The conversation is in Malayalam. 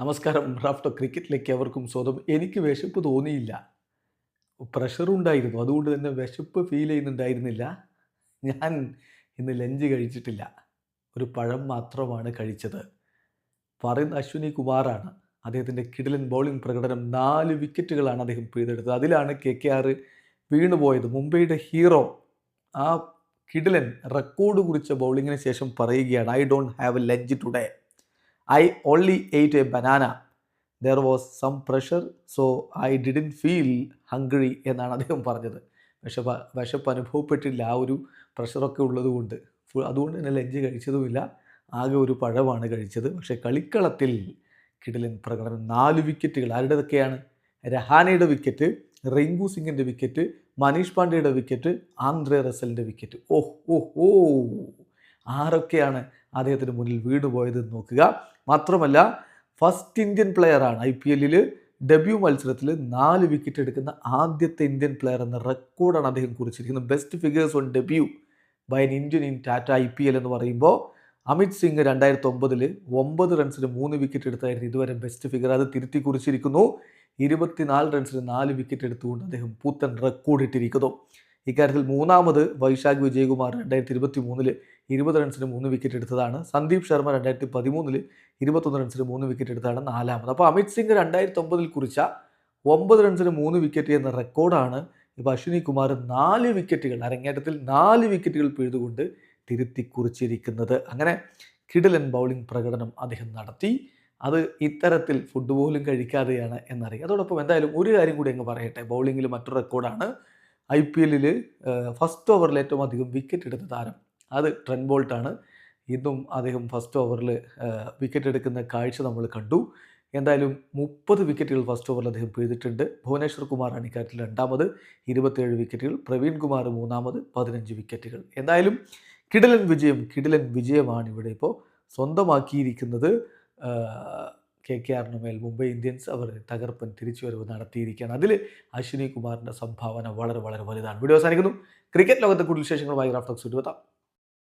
നമസ്കാരം. റാഫ്റ്റോ ക്രിക്കറ്റിലേക്ക് അവർക്കും സ്വതം എനിക്ക് വിശപ്പ് തോന്നിയില്ല. പ്രഷറുണ്ടായിരുന്നു അതുകൊണ്ട് തന്നെ വിശപ്പ് ഫീൽ ചെയ്യുന്നുണ്ടായിരുന്നില്ല. ഞാൻ ഇന്ന് ലഞ്ച് കഴിച്ചിട്ടില്ല. ഒരു പഴം മാത്രമാണ് കഴിച്ചത്. പറയുന്ന അശ്വിനി കുമാറാണ്. അദ്ദേഹത്തിന്റെ കിടിലൻ ബൗളിംഗ് പ്രകടനം നാല് വിക്കറ്റുകളാണ് അദ്ദേഹം പിഴുതെടുത്തത്. അതിലാണ് കെ കെ ആർ വീണുപോയത് മുംബൈയുടെ ഹീറോ ആ കിടിലൻ റെക്കോർഡ് കുറിച്ച ബൗളിങ്ങിന് ശേഷം പറയുകയാണ് I don't have a lunch today I only ate a banana there was some pressure so I didn't feel hungry എന്നാണ് അദ്ദേഹം പറഞ്ഞത്. വിശപ്പ് വിശപ്പ് അനുഭവപ്പെട്ടില്ല. ആ ഒരു പ്രഷറൊക്കെ ഉള്ളതുകൊണ്ട്. അതുകൊണ്ട് തന്നെ ലഞ്ച് കഴിച്ചതുമില്ല. ആകെ ഒരു പഴമാണ് കഴിച്ചത്. പക്ഷേ കളിക്കളത്തിൽ കിടിലൻ പ്രകടനം. നാല് വിക്കറ്റുകൾ ആരുടേതൊക്കെയാണ് രഹാനയുടെ വിക്കറ്റ് റിങ്കു സിംഗിന്റെ വിക്കറ്റ് മനീഷ് പാണ്ഡെയുടെ വിക്കറ്റ് ആന്ധ്രേ റസലിന്റെ വിക്കറ്റ് ഓഹ് ഓഹ് ഓ. ആരൊക്കെയാണ് അദ്ദേഹത്തിന് മുന്നിൽ വീണുപോയത് നോക്കുക. മാത്രമല്ല ഫസ്റ്റ് ഇന്ത്യൻ പ്ലെയറാണ് ഐ പി എല്ലിൽ ഡെബ്യൂ മത്സരത്തിൽ നാല് വിക്കറ്റ് എടുക്കുന്ന ആദ്യത്തെ ഇന്ത്യൻ പ്ലെയർ എന്ന റെക്കോർഡാണ് അദ്ദേഹം കുറിച്ചിരിക്കുന്നത്. Best figures on debut by an Indian in Tata I P L എന്ന് പറയുമ്പോൾ അമിത് സിംഗ് രണ്ടായിരത്തി ഒമ്പതിൽ ഒമ്പത് റൺസിന് മൂന്ന് വിക്കറ്റ് എടുത്തായിരുന്നു ഇതുവരെ ബെസ്റ്റ് ഫിഗർ അത് തിരുത്തി കുറിച്ചിരിക്കുന്നു. ഇരുപത്തിനാല് റൺസിന് നാല് വിക്കറ്റ് എടുത്തുകൊണ്ട് അദ്ദേഹം പുത്തൻ റെക്കോർഡ് ഇട്ടിരിക്കുന്നു. ഇക്കാര്യത്തിൽ മൂന്നാമത് വൈശാഖ് വിജയകുമാർ രണ്ടായിരത്തി ഇരുപത്തി മൂന്നിൽ ഇരുപത് റൺസിന് മൂന്ന് വിക്കറ്റ് എടുത്തതാണ്. സന്ദീപ് ശർമ്മ രണ്ടായിരത്തി പതിമൂന്നിൽ ഇരുപത്തൊന്ന് റൺസിന് മൂന്ന് വിക്കറ്റ് എടുത്തതാണ് നാലാമത്. അപ്പോൾ അമിത് സിംഗ് രണ്ടായിരത്തി ഒമ്പതിൽ കുറിച്ച ഒമ്പത് റൺസിന് മൂന്ന് വിക്കറ്റ് എന്ന റെക്കോർഡാണ് ഇപ്പോൾ അശ്വിനി കുമാർ നാല് വിക്കറ്റുകൾ അരങ്ങേറ്റത്തിൽ നാല് വിക്കറ്റുകൾ പിഴുതുകൊണ്ട് തിരുത്തി കുറിച്ചിരിക്കുന്നത് അങ്ങനെ കിടിലൻ ബൗളിംഗ് പ്രകടനം അദ്ദേഹം നടത്തി. അത് ഇത്തരത്തിൽ പോലും കഴിക്കാതെയാണ് എന്നറിയാം. അതോടൊപ്പം എന്തായാലും ഒരു കാര്യം കൂടി അങ്ങ് പറയട്ടെ. ബൗളിങ്ങിൽ മറ്റൊരു റെക്കോർഡാണ് ഐ പി എല്ലിൽ ഫസ്റ്റ് ഓവറിൽ ഏറ്റവും അധികം വിക്കറ്റ് എടുത്ത താരം അത് ട്രെൻ ബോൾട്ടാണ്. ഇന്നും അദ്ദേഹം ഫസ്റ്റ് ഓവറിൽ വിക്കറ്റ് എടുക്കുന്ന കാഴ്ച നമ്മൾ കണ്ടു. എന്തായാലും മുപ്പത് വിക്കറ്റുകൾ ഫസ്റ്റ് ഓവറിൽ അദ്ദേഹം പിഴുതിട്ടുണ്ട് ഭുവനേശ്വർ കുമാറാണ് ഇക്കാര്യത്തിൽ രണ്ടാമത് ഇരുപത്തേഴ് വിക്കറ്റുകൾ പ്രവീൺ കുമാർ മൂന്നാമത് പതിനഞ്ച് വിക്കറ്റുകൾ എന്തായാലും കിടലൻ വിജയം കിടലൻ വിജയമാണ് ഇവിടെ ഇപ്പോൾ സ്വന്തമാക്കിയിരിക്കുന്നത്. കെ കെ ആറിന് മേൽ മുംബൈ ഇന്ത്യൻസ് അവർ തകർപ്പൻ തിരിച്ചുവരവ് നടത്തിയിരിക്കുകയാണ്. അതിൽ അശ്വിനി കുമാറിന്റെ സംഭാവന വളരെ വളരെ വലുതാണ്. വീഡിയോ അവസാനിക്കുന്നു. ക്രിക്കറ്റ് ലോകത്തെ കൂടുതൽ വിശേഷങ്ങളുമായി റാഫ്റ്റോക്സ് ഇരുപത്താം